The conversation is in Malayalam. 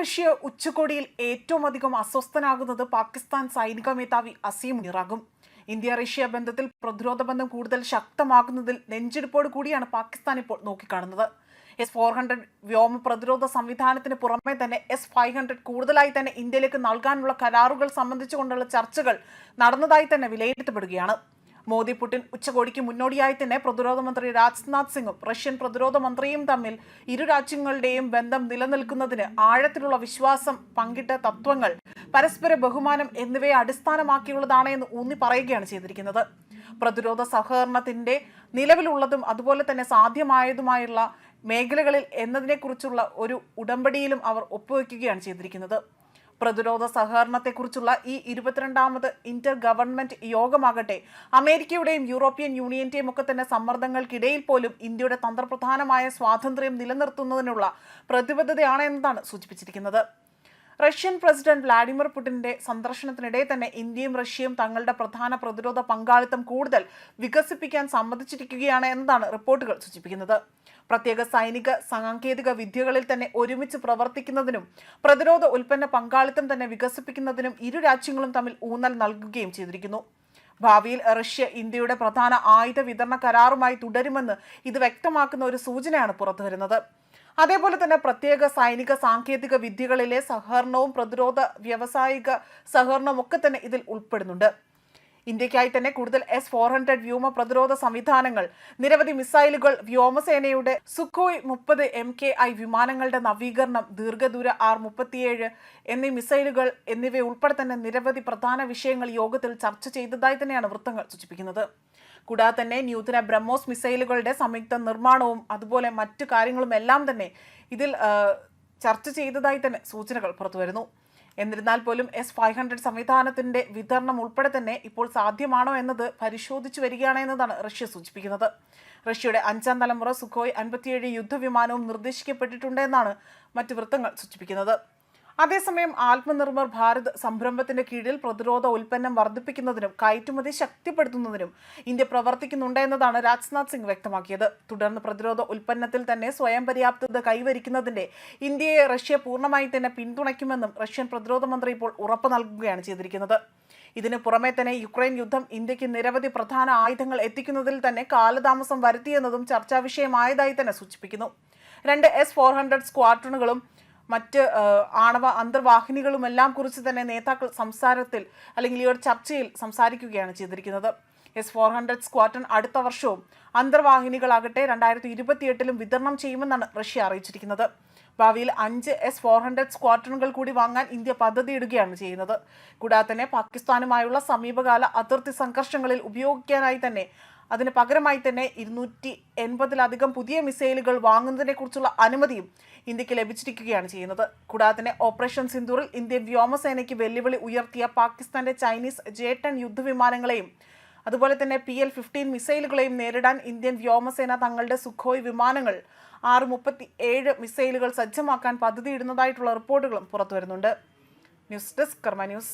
റഷ്യ ഉച്ചകോടിയിൽ ഏറ്റവും അധികം അസ്വസ്ഥനാകുന്നത് പാകിസ്ഥാൻ സൈനിക മേധാവി അസീം ഇറാഖും. ഇന്ത്യ റഷ്യ ബന്ധത്തിൽ പ്രതിരോധ ബന്ധം കൂടുതൽ ശക്തമാകുന്നതിൽ നെഞ്ചെടുപ്പോട് കൂടിയാണ് പാകിസ്ഥാൻ ഇപ്പോൾ നോക്കിക്കാണുന്നത്. എസ് ഫോർ ഹൺഡ്രഡ് വ്യോമ പ്രതിരോധ സംവിധാനത്തിന് പുറമെ തന്നെ എസ് ഫൈവ് ഹൺഡ്രഡ് കൂടുതലായി തന്നെ ഇന്ത്യയിലേക്ക് നൽകാനുള്ള കരാറുകൾ സംബന്ധിച്ചുകൊണ്ടുള്ള ചർച്ചകൾ നടന്നതായി തന്നെ വിലയിരുത്തപ്പെടുകയാണ്. മോദി പുടിൻ ഉച്ചകോടിക്ക് മുന്നോടിയായി തന്നെ പ്രതിരോധ മന്ത്രി രാജ്നാഥ് സിംഗും റഷ്യൻ പ്രതിരോധ മന്ത്രിയും തമ്മിൽ ഇരു രാജ്യങ്ങളുടെയും ബന്ധം നിലനിൽക്കുന്നതിന് ആഴത്തിലുള്ള വിശ്വാസം പങ്കിട്ട തത്വങ്ങൾ പരസ്പര ബഹുമാനം എന്നിവയെ അടിസ്ഥാനമാക്കിയുള്ളതാണ് എന്ന് ഊന്നി പറയുകയാണ് ചെയ്തിരിക്കുന്നത്. പ്രതിരോധ സഹകരണത്തിന്റെ നിലവിലുള്ളതും അതുപോലെ തന്നെ സാധ്യമായതുമായുള്ള മേഖലകളിൽ എന്നതിനെക്കുറിച്ചുള്ള ഒരു ഉടമ്പടിയിലും അവർ ഒപ്പുവെക്കുകയാണ് ചെയ്തിരിക്കുന്നത്. പ്രതിരോധ സഹകരണത്തെക്കുറിച്ചുള്ള ഈ ഇരുപത്തിരണ്ടാമത് ഇന്റർ ഗവൺമെന്റ് യോഗമാകട്ടെ അമേരിക്കയുടെയും യൂറോപ്യൻ യൂണിയന്റെയും ഒക്കെ തന്നെ സമ്മർദ്ദങ്ങൾക്കിടയിൽ പോലും ഇന്ത്യയുടെ തന്ത്രപ്രധാനമായ സ്വാതന്ത്ര്യം നിലനിർത്തുന്നതിനുള്ള പ്രതിബദ്ധതയാണ് എന്നതാണ് സൂചിപ്പിച്ചിരിക്കുന്നത്. റഷ്യൻ പ്രസിഡന്റ് വ്ളാഡിമിർ പുടിന്റെ സന്ദർശനത്തിനിടെ തന്നെ ഇന്ത്യയും റഷ്യയും തങ്ങളുടെ പ്രധാന പ്രതിരോധ പങ്കാളിത്തം കൂടുതൽ വികസിപ്പിക്കാൻ സമ്മതിച്ചിരിക്കുകയാണ് എന്നതാണ് റിപ്പോർട്ടുകൾ സൂചിപ്പിക്കുന്നത്. പ്രത്യേക സൈനിക സാങ്കേതിക വിദ്യകളിൽ തന്നെ ഒരുമിച്ച് പ്രവർത്തിക്കുന്നതിനും പ്രതിരോധ ഉൽപ്പന്ന പങ്കാളിത്തം തന്നെ വികസിപ്പിക്കുന്നതിനും ഇരു രാജ്യങ്ങളും തമ്മിൽ ഊന്നൽ നൽകുകയും ചെയ്തിരിക്കുന്നു. ഭാവിയിൽ റഷ്യ ഇന്ത്യയുടെ പ്രധാന ആയുധ വിതരണ കരാറുമായി തുടരുമെന്ന് ഇത് വ്യക്തമാക്കുന്ന ഒരു സൂചനയാണ് പുറത്തുവരുന്നത് അതേപോലെ തന്നെ പ്രത്യേക സൈനിക സാങ്കേതിക വിദ്യകളിലെ സഹകരണവും പ്രതിരോധ വ്യാവസായിക സഹകരണവും ഒക്കെ തന്നെ ഇതിൽ ഉൾപ്പെടുന്നുണ്ട്. ഇന്ത്യക്കായി തന്നെ കൂടുതൽ എസ് ഫോർ ഹൺഡ്രഡ് വ്യോമ പ്രതിരോധ സംവിധാനങ്ങൾ നിരവധി മിസൈലുകൾ വ്യോമസേനയുടെ സുഖോയ് മുപ്പത് എം കെ ഐ വിമാനങ്ങളുടെ നവീകരണം ദീർഘദൂര ആർ മുപ്പത്തിയേഴ് എന്നീ മിസൈലുകൾ എന്നിവ ഉൾപ്പെടെ തന്നെ നിരവധി പ്രധാന വിഷയങ്ങൾ യോഗത്തിൽ ചർച്ച ചെയ്തതായി തന്നെയാണ് വൃത്തങ്ങൾ സൂചിപ്പിക്കുന്നത്. കൂടാതെ തന്നെ ന്യൂതന ബ്രഹ്മോസ് മിസൈലുകളുടെ സംയുക്ത നിർമ്മാണവും അതുപോലെ മറ്റു കാര്യങ്ങളും എല്ലാം തന്നെ ഇതിൽ ചർച്ച ചെയ്തതായി തന്നെ സൂചനകൾ പുറത്തുവരുന്നു. എന്നിരുന്നാൽ പോലും എസ് ഫൈവ് ഹൺഡ്രഡ് സംവിധാനത്തിന്റെ വിതരണം ഉൾപ്പെടെ തന്നെ ഇപ്പോൾ സാധ്യമാണോ എന്നത് പരിശോധിച്ചു വരികയാണ് എന്നതാണ് റഷ്യ സൂചിപ്പിക്കുന്നത്. റഷ്യയുടെ അഞ്ചാം തലമുറ സുഖോയ് അൻപത്തിയേഴ് യുദ്ധവിമാനവും നിർദ്ദേശിക്കപ്പെട്ടിട്ടുണ്ട് എന്നാണ് മറ്റ് വൃത്തങ്ങൾ സൂചിപ്പിക്കുന്നത്. അതേസമയം ആത്മനിർഭർ ഭാരത് സംരംഭത്തിന്റെ കീഴിൽ പ്രതിരോധ ഉൽപ്പന്നം വർദ്ധിപ്പിക്കുന്നതിനും കയറ്റുമതി ശക്തിപ്പെടുത്തുന്നതിനും ഇന്ത്യ പ്രവർത്തിക്കുന്നുണ്ട് എന്നതാണ് രാജ്നാഥ് സിംഗ് വ്യക്തമാക്കിയത്. തുടർന്ന് പ്രതിരോധ ഉൽപ്പന്നത്തിൽ തന്നെ സ്വയം പര്യാപ്തത കൈവരിക്കുന്നതിന്റെ ഇന്ത്യയെ റഷ്യ പൂർണമായി തന്നെ പിന്തുണയ്ക്കുമെന്നും റഷ്യൻ പ്രതിരോധ മന്ത്രി ഇപ്പോൾ ഉറപ്പ് നൽകുകയാണ് ചെയ്തിരിക്കുന്നത്. ഇതിനു പുറമെ തന്നെ യുക്രൈൻ യുദ്ധം ഇന്ത്യയ്ക്ക് നിരവധി പ്രധാന ആയുധങ്ങൾ എത്തിക്കുന്നതിൽ തന്നെ കാലതാമസം വരുത്തിയെന്നതും ചർച്ചാ വിഷയമായതായി തന്നെ സൂചിപ്പിക്കുന്നു. രണ്ട് എസ് ഫോർ ഹൺഡ്രഡ് സ്ക്വാഡ്രണുകളും മറ്റ് ആണവ അന്തർവാഹിനികളുമെല്ലാം കുറിച്ച് തന്നെ നേതാക്കൾ സംസാരത്തിൽ അല്ലെങ്കിൽ ഈ ഒരു ചർച്ചയിൽ സംസാരിക്കുകയാണ് ചെയ്തിരിക്കുന്നത്. എസ് ഫോർ ഹൺഡ്രഡ് സ്ക്വാറ്റൺ അടുത്ത വർഷവും അന്തർവാഹിനികളാകട്ടെ രണ്ടായിരത്തി ഇരുപത്തിയെട്ടിലും വിതരണം ചെയ്യുമെന്നാണ് റഷ്യ അറിയിച്ചിരിക്കുന്നത്. ഭാവിയിൽ അഞ്ച് എസ് ഫോർ ഹൺഡ്രഡ് സ്ക്വാഡ്രണുകൾ കൂടി വാങ്ങാൻ ഇന്ത്യ പദ്ധതിയിടുകയാണ് ചെയ്യുന്നത്. കൂടാതെ തന്നെ പാകിസ്ഥാനുമായുള്ള സമീപകാല അതിർത്തി സംഘർഷങ്ങളിൽ ഉപയോഗിക്കാനായി തന്നെ അതിന് പകരമായി തന്നെ ഇരുന്നൂറ്റി എൺപതിലധികം പുതിയ മിസൈലുകൾ വാങ്ങുന്നതിനെ കുറിച്ചുള്ള അനുമതിയും ഇന്ത്യയ്ക്ക് ലഭിച്ചിരിക്കുകയാണ് ചെയ്യുന്നത്. കൂടാതെ തന്നെ ഓപ്പറേഷൻ സിന്ദൂറിൽ ഇന്ത്യൻ വ്യോമസേനയ്ക്ക് വെല്ലുവിളി ഉയർത്തിയ പാകിസ്ഥാന്റെ ചൈനീസ് ജെ ടെൻ യുദ്ധവിമാനങ്ങളെയും അതുപോലെ തന്നെ പി എൽ ഫിഫ്റ്റീൻ മിസൈലുകളെയും നേരിടാൻ ഇന്ത്യൻ വ്യോമസേന തങ്ങളുടെ സുഖോയ് വിമാനങ്ങൾ ആറ് മുപ്പത്തി ഏഴ് മിസൈലുകൾ സജ്ജമാക്കാൻ പദ്ധതിയിടുന്നതായിട്ടുള്ള റിപ്പോർട്ടുകളും പുറത്തുവരുന്നുണ്ട്. News desk Karma news.